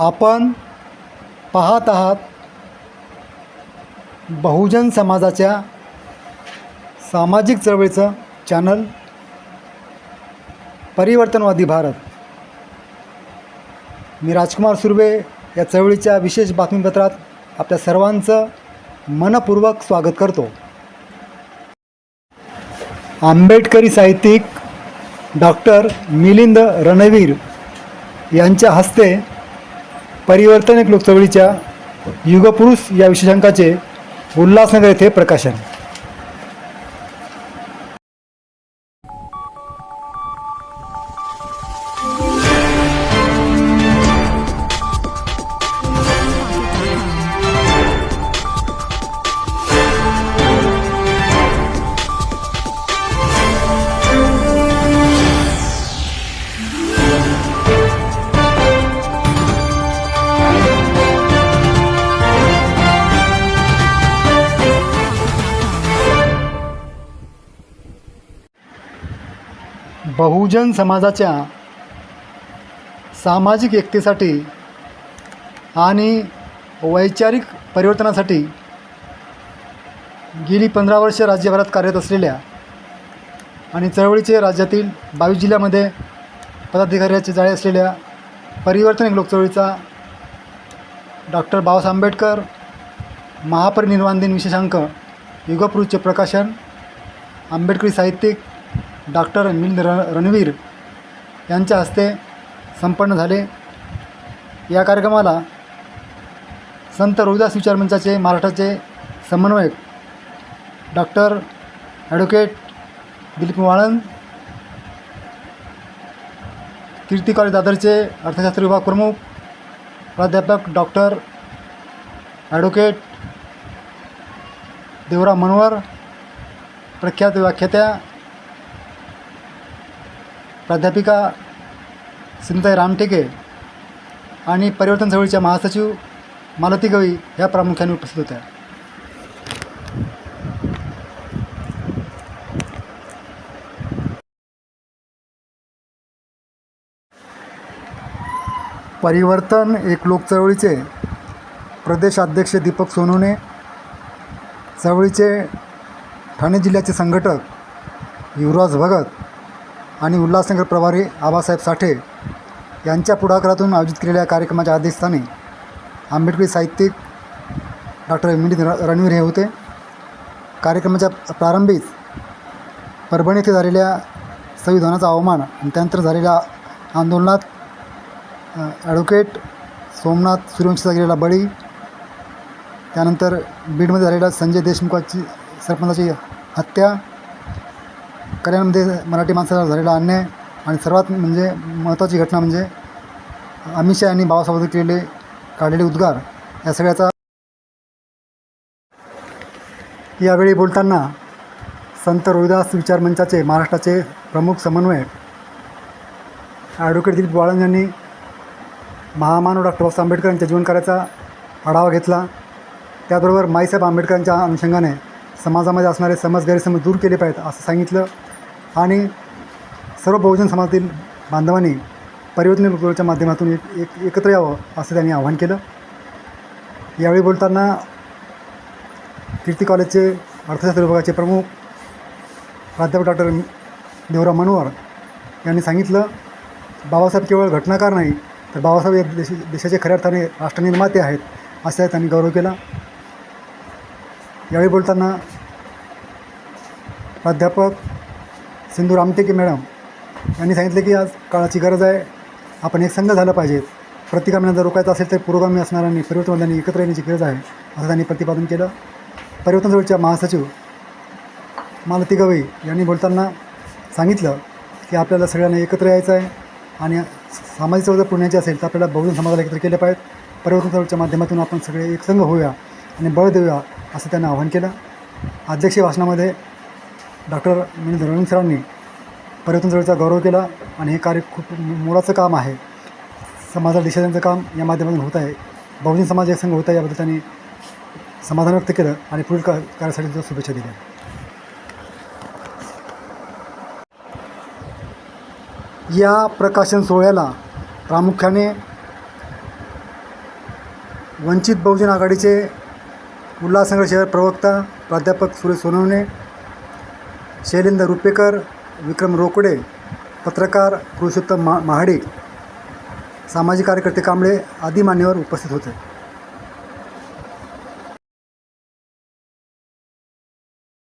आपण पाहत आहात बहुजन समाजाच्या सामाजिक चळवळीचं चॅनल परिवर्तनवादी भारत. मी राजकुमार सुर्वे या चळवळीच्या विशेष बातमीपत्रात आपल्या सर्वांचं मनपूर्वक स्वागत करतो. आंबेडकरी साहित्यिक डॉक्टर मिलिंद रणवीर यांच्या हस्ते परिवर्तन एक लोकचळवळीच्या युगपुरुष या विशेषांकाचे उल्हासनगर येथे प्रकाशन. बहुजन समाजाच्या सामाजिक एकतेसाठी आणि वैचारिक परिवर्तनासाठी गेली पंधरा वर्ष राज्यभरात कार्यरत असलेल्या आणि चळवळीचे राज्यातील बावीस जिल्ह्यामध्ये पदाधिकाऱ्याचे जाळे असलेल्या परिवर्तन एक लोकचळवळीचा डॉक्टर बाबासाहेब आंबेडकर महापरिनिर्वाण दिन विशेषांक युगपुरुषचे प्रकाशन आंबेडकरी साहित्यिक डॉक्टर मिलिंद र रणवीर यांच्या हस्ते संपन्न झाले. या कार्यक्रमाला संत रोहिदास विचार मंचाचे महाराष्ट्राचे समन्वयक doctor advocate Dilip Waland Kirti college दादरचे अर्थशास्त्र विभाग प्रमुख प्राध्यापक डॉक्टर ॲडव्होकेट देवरा मनवर प्रख्यात व्याख्यात्या प्राध्यापिका सिंताई रामटेके आणि परिवर्तन चळवळीच्या महासचिव मालती गवई ह्या प्रामुख्याने उपस्थित होत्या. परिवर्तन एक लोक चळवळीचे प्रदेशाध्यक्ष दीपक सोनूने चळवळीचे ठाणे जिल्ह्याचे संघटक युवराज भगत आणि उल्हासनगर प्रभारी आबासाहेब साठे यांच्या पुढाकारातून आयोजित केलेल्या कार्यक्रमाच्या अध्यक्षस्थानी आंबेडकरी साहित्यिक डॉक्टर मिलिंद र रणवीर हे होते. कार्यक्रमाच्या प्रारंभीच परभणी येथे झालेल्या संविधानाचा अवमान आणि त्यानंतर झालेल्या आंदोलनात ॲडव्होकेट सोमनाथ सूर्यवंशीचा गेलेला बळी त्यानंतर बीडमध्ये झालेल्या संजय देशमुखाची सरपंचाची हत्या कल्याणमध्ये मराठी माणसाला झालेला अन्याय आणि सर्वात म्हणजे महत्त्वाची घटना म्हणजे अमित शहा यांनी बाबासाहेब केलेले काढलेले उद्गार या सगळ्याचा यावेळी बोलताना संत रोहिदास विचार मंचाचे महाराष्ट्राचे प्रमुख समन्वयक ॲडव्होकेट दिलीप बाळन यांनी महामानव डॉक्टर बाबासाहेब आंबेडकर यांच्या जीवनकार्याचा आढावा घेतला. त्याबरोबर माईसाहेब आंबेडकरांच्या अनुषंगाने समाजामध्ये असणारे समज गैरसमज दूर केले पाहिजेत असं सांगितलं. आणि सर्व बहुजन समाजातील बांधवांनी परिवर्तन चळवळीच्या माध्यमातून एक एक एकत्र यावं असं त्यांनी आवाहन केलं. यावेळी बोलताना कीर्ती कॉलेजचे अर्थशास्त्र विभागाचे प्रमुख प्राध्यापक डॉक्टर देवराव मनोहर यांनी सांगितलं बाबासाहेब केवळ घटनाकार नाही तर बाबासाहेब या देश देशाचे खऱ्या अर्थाने राष्ट्रनिर्माते आहेत असा त्यांनी गौरव केला. यावेळी बोलताना प्राध्यापक सिंधू रामटेके मॅडम यांनी सांगितले की आज काळाची गरज आहे. आपण एक संघ झालं पाहिजे. प्रतिगामीना जर रोखायचं असेल तर पुरोगामी असणाऱ्यांनी परिवर्तनवाद्यांनी एकत्र येण्याची गरज आहे. असं त्यांनी प्रतिपादन केलं. परिवर्तन जवळच्या महासचिव मालती गवई यांनी बोलताना सांगितलं की आपल्याला सगळ्यांना एकत्र यायचं आहे आणि सामाजिक चळवळ जर पुण्याची असेल तर आपल्याला बहुजन समाजाला एकत्र केलं पाहिजे परिवर्तन चळवळच्या माध्यमातून आपण सगळे एक संघ होऊया आणि बळ देऊया असं त्यांनी आवाहन केलं. अध्यक्षीय भाषणामध्ये डॉक्टर मिनी रणवीर सरांनी पर्यटन चळवळीचा गौरव केला आणि हे कार्य खूप मोलाचं काम आहे. समाजाला दिशा देण्याचं काम या माध्यमातून होत आहे. बहुजन समाज एक संघ होत आहे याबद्दल त्यांनी समाधान व्यक्त केलं आणि पुढील का कार्यासाठी शुभेच्छा दिल्या. या प्रकाशन सोहळ्याला प्रामुख्याने वंचित बहुजन आघाडीचे उल्हासनगर शहर प्रवक्ता प्राध्यापक सुरेश सोनवणे शैलेंद्र रुपेकर विक्रम रोकडे पत्रकार पुरुषोत्तम मा महाडे सामाजिक कार्यकर्ते कांबळे आदी मान्यवर उपस्थित होते.